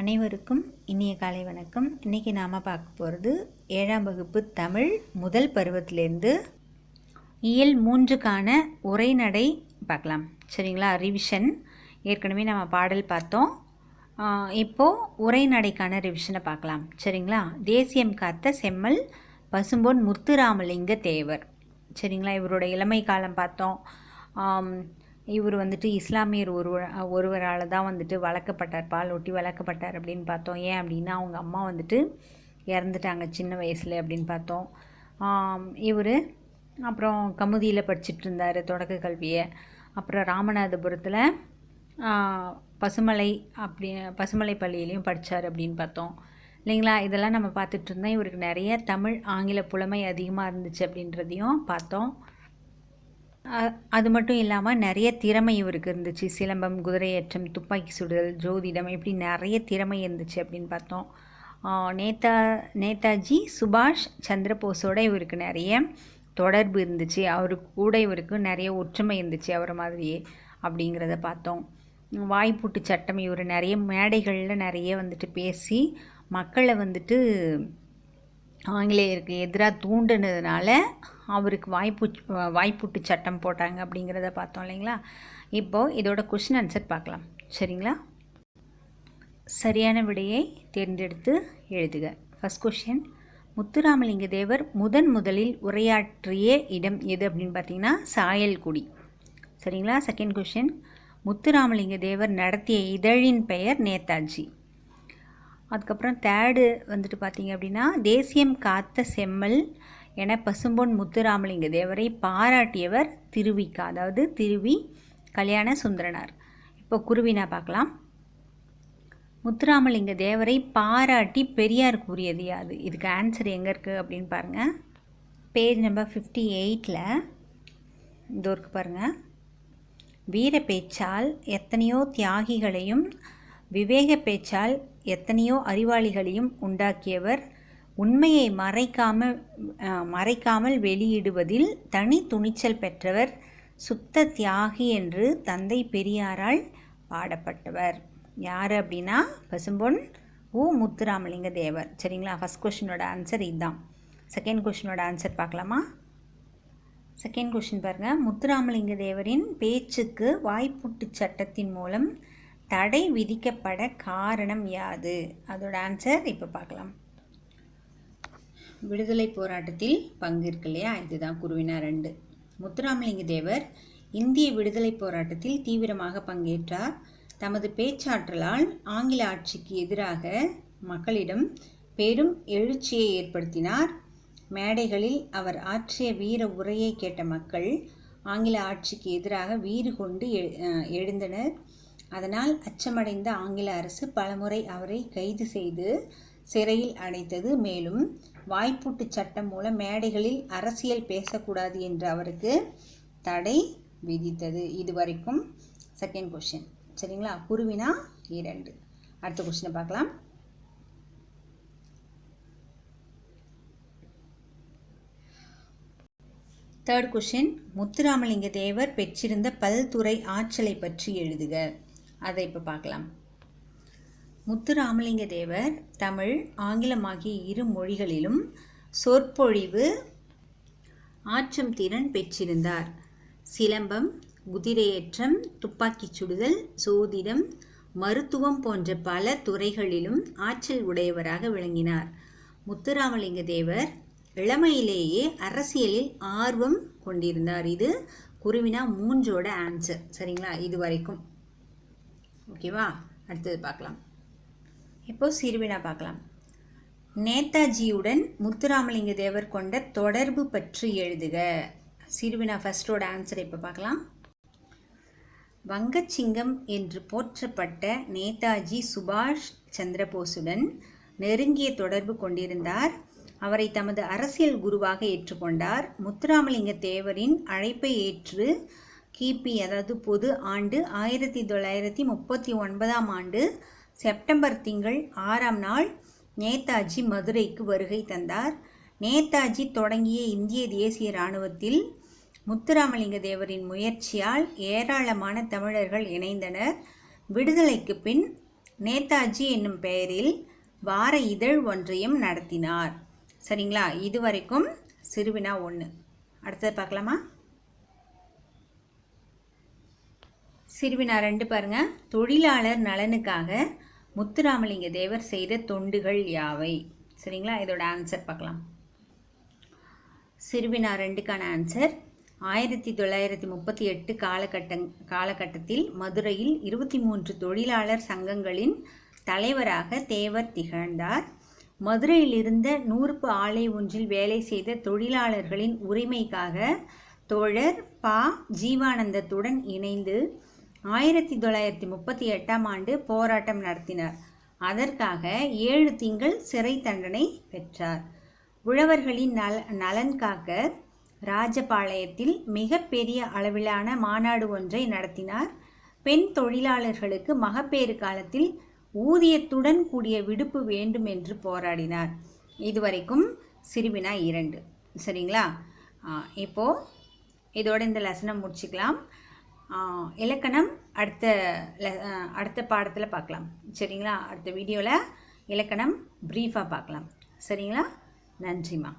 அனைவருக்கும் இனிய காலை வணக்கம். இன்றைக்கி நாம் பார்க்க போகிறது ஏழாம் வகுப்பு தமிழ் முதல் பருவத்திலேருந்து இயல் மூன்றுக்கான உரைநடை பார்க்கலாம். சரிங்களா? ரிவிஷன் ஏற்கனவே நம்ம பாடல் பார்த்தோம். இப்போது உரைநடைக்கான ரிவிஷனை பார்க்கலாம். சரிங்களா? தேசியம் காத்த செம்மல் பசும்பொன் முத்துராமலிங்க தேவர். சரிங்களா? இவரோட இளமை காலம் பார்த்தோம். இவர் வந்துட்டு இஸ்லாமியர் ஒருவர் ஒருவரால் தான் வந்துட்டு வளர்க்கப்பட்டார் பால் ஒட்டி வளர்க்கப்பட்டார் அப்படின்னு பார்த்தோம். ஏன் அப்படின்னா அவங்க அம்மா வந்துட்டு இறந்துட்டாங்க சின்ன வயசில் அப்படின்னு பார்த்தோம். இவர் அப்புறம் கமுதியில் படிச்சுட்டு இருந்தார் தொடக்க கல்வியை. அப்புறம் ராமநாதபுரத்தில் பசுமலை அப்படி பசுமலை பள்ளியிலையும் படித்தார் அப்படின்னு பார்த்தோம். இல்லைங்களா? இதெல்லாம் நம்ம பார்த்துட்டு இருந்தோம். இவருக்கு நிறைய தமிழ் ஆங்கில புலமை அதிகமாக இருந்துச்சு அப்படின்றதையும் பார்த்தோம். அது மட்டும் இல்லாமல் நிறைய திறமை இவருக்கு இருந்துச்சு. சிலம்பம் குதிரையேற்றம் துப்பாக்கி சுடுதல் ஜோதிடம் இப்படி நிறைய திறமை இருந்துச்சு அப்படின்னு பார்த்தோம். நேதா நேதாஜி சுபாஷ் சந்திரபோஸோட இவருக்கு நிறைய தொடர்பு இருந்துச்சு. அவருக்கு கூட இவருக்கு நிறைய ஒற்றுமை இருந்துச்சு அவரை மாதிரியே அப்படிங்கிறத பார்த்தோம். வாய்ப்பூட்டு சட்டம் இவர் நிறைய மேடைகளில் நிறைய வந்துட்டு பேசி மக்களை வந்துட்டு ஆங்கிலேயருக்கு எதிராக தூண்டுனதுனால அவருக்கு வாய்ப்பு வாய்ப்புட்டு சட்டம் போட்டாங்க அப்படிங்கிறத பார்த்தோம் இல்லைங்களா? இப்போது இதோட கொஷின் ஆன்சர் பார்க்கலாம். சரிங்களா? சரியான விடையை தேர்ந்தெடுத்து எழுதுக. ஃபஸ்ட் கொஷின் முத்துராமலிங்க தேவர் முதன் முதலில் உரையாற்றிய இடம் எது அப்படின்னு பார்த்தீங்கன்னா சாயல்குடி. சரிங்களா? செகண்ட் கொஷின் முத்துராமலிங்க தேவர் நடத்திய இதழின் பெயர் நேதாஜி. அதுக்கப்புறம் தேர்டு வந்துட்டு பார்த்தீங்க அப்படின்னா தேசியம் காத்த செம்மல் என பசும்பொன் முத்துராமலிங்க தேவரை பாராட்டியவர் திருவிக்கா அதாவது திருவி கல்யாண சுந்தரனார். இப்போ குருவினா பார்க்கலாம். முத்துராமலிங்க தேவரை பாராட்டி பெரியார் கூறியது யாது? இதுக்கு ஆன்சர் எங்கே இருக்குது அப்படின்னு பாருங்கள் பேஜ் நம்பர் ஃபிஃப்டி எயிட்டில் இதோ இருக்கு பாருங்கள் வீர பேச்சால் எத்தனையோ தியாகிகளையும் விவேக பேச்சால் எத்தனையோ அறிவாளிகளையும் உண்டாக்கியவர். உண்மையை மறைக்காமல் மறைக்காமல் வெளியிடுவதில் தனி துணிச்சல் பெற்றவர் சுத்த தியாகி என்று தந்தை பெரியாரால் பாடப்பட்டவர். யார் அப்படின்னா பசும்பொன் உ. முத்துராமலிங்க தேவர் சரிங்களா ஃபஸ்ட் கொஷினோட ஆன்சர் இதுதான் செகண்ட் கொஷினோட ஆன்சர் பார்க்கலாமா? செகண்ட் கொஷின் பாருங்கள் முத்துராமலிங்க தேவரின் பேச்சுக்கு வாய்ப்புட்டு சட்டத்தின் மூலம் தடை விதிக்கப்பட காரணம் யாது? அதோட ஆன்சர் இப்போ பார்க்கலாம் விடுதலை போராட்டத்தில் பங்கு இல்லையா? இதுதான் குருவினா ரெண்டு. முத்துராமலிங்க தேவர் இந்திய விடுதலை போராட்டத்தில் தீவிரமாக பங்கேற்றார். தமது பேச்சாற்றலால் ஆங்கில ஆட்சிக்கு எதிராக மக்களிடம் பெரும் எழுச்சியை ஏற்படுத்தினார். மேடைகளில் அவர் ஆற்றிய வீர உரையை கேட்ட மக்கள் ஆங்கில ஆட்சிக்கு எதிராக வீறு கொண்டு எழுந்தனர். அதனால் அச்சமடைந்த ஆங்கில அரசு பலமுறை அவரை கைது செய்து சிறையில் அடைத்தது. மேலும் வாய்ப்பூட்டு சட்டம் மூலம் மேடைகளில் அரசியல் பேசக்கூடாது என்று அவருக்கு தடை விதித்தது. இது வரைக்கும் செகண்ட் கொஷின் சரிங்களா? குருவினா இரண்டு. அடுத்த கொஷினை பார்க்கலாம். தேர்ட் கொஷின் முத்துராமலிங்க தேவர் பெற்றிருந்த பல்துறை ஆற்றலை பற்றி எழுதுக. அதை இப்போ பார்க்கலாம். முத்துராமலிங்க தேவர் தமிழ் ஆங்கிலம் ஆகிய இரு மொழிகளிலும் சொற்பொழிவு ஆற்றும் திறன் பெற்றிருந்தார். சிலம்பம் குதிரையேற்றம் துப்பாக்கிச் சுடுதல் சோதிடம் மருத்துவம் போன்ற பல துறைகளிலும் ஆற்றல் உடையவராக விளங்கினார். முத்துராமலிங்க தேவர் இளமையிலேயே அரசியலில் ஆர்வம் கொண்டிருந்தார். இது குருவினா மூன்றோட ஆன்சர் சரிங்களா? இது வரைக்கும். ஓகேவா? அடுத்தது பார்க்கலாம். இப்போ சிறுவினா பார்க்கலாம். நேதாஜியுடன் முத்துராமலிங்க தேவர் கொண்ட தொடர்பு பற்றி எழுதுக. சிறுவினா ஃபஸ்ட்டோட ஆன்சர் இப்போ பார்க்கலாம். வங்கச்சிங்கம் என்று போற்றப்பட்ட நேதாஜி சுபாஷ் சந்திரபோஸுடன் நெருங்கிய தொடர்பு கொண்டிருந்தார். அவரை தமது அரசியல் குருவாக ஏற்றுக்கொண்டார். முத்துராமலிங்க தேவரின் அழைப்பை ஏற்று கிபி அதாவது பொது ஆண்டு ஆயிரத்தி தொள்ளாயிரத்தி முப்பத்தி ஒன்பதாம் ஆண்டு செப்டம்பர் திங்கள் ஆறாம் நாள் நேதாஜி மதுரைக்கு வருகை தந்தார். நேதாஜி தொடங்கிய இந்திய தேசிய இராணுவத்தில் முத்துராமலிங்க தேவரின் முயற்சியால் ஏராளமான தமிழர்கள் இணைந்தனர். விடுதலைக்கு பின் நேதாஜி என்னும் பெயரில் வார இதழ் ஒன்றையும் நடத்தினார். சரிங்களா? இது வரைக்கும் சிறுவினா ஒன்று அடுத்தது பார்க்கலாமா? சிறுவினா ரெண்டு பாருங்க. தொழிலாளர் நலனுக்காக முத்துராமலிங்க தேவர் செய்த தொண்டுகள் யாவை? சரிங்களா? இதோட ஆன்சர் பார்க்கலாம். சிறுவினா ரெண்டுக்கான ஆன்சர் ஆயிரத்தி தொள்ளாயிரத்தி முப்பத்தி எட்டு காலகட்ட காலகட்டத்தில் மதுரையில் இருபத்தி மூன்று தொழிலாளர் சங்கங்களின் தலைவராக தேவர் திகழ்ந்தார். மதுரையில் இருந்த நூறுப்பு ஆலை ஒன்றில் வேலை செய்த தொழிலாளர்களின் உரிமைக்காக தோழர் பா. ஜீவானந்தத்துடன் இணைந்து ஆயிரத்தி தொள்ளாயிரத்தி முப்பத்தி எட்டாம் ஆண்டு போராட்டம் நடத்தினார். அதற்காக ஏழு திங்கள் சிறை தண்டனை பெற்றார். உழவர்களின் நல நலன் காக்க ராஜபாளையத்தில் மிகப்பெரிய அளவிலான மாநாடு ஒன்றை நடத்தினார். பெண் தொழிலாளர்களுக்கு மகப்பேறு காலத்தில் ஊதியத்துடன் கூடிய விடுப்பு வேண்டும் என்று போராடினார். இதுவரைக்கும் சிறுவினா இரண்டு. சரிங்களா? இப்போது இதோட இந்த லெசனை முடிச்சுக்கலாம். இலக்கணம் அடுத்த அடுத்த பாடத்தில் பார்க்கலாம். சரிங்களா? அடுத்த வீடியோவில் இலக்கணம் ப்ரீஃபாக பார்க்கலாம். சரிங்களா? நன்றிம்மா.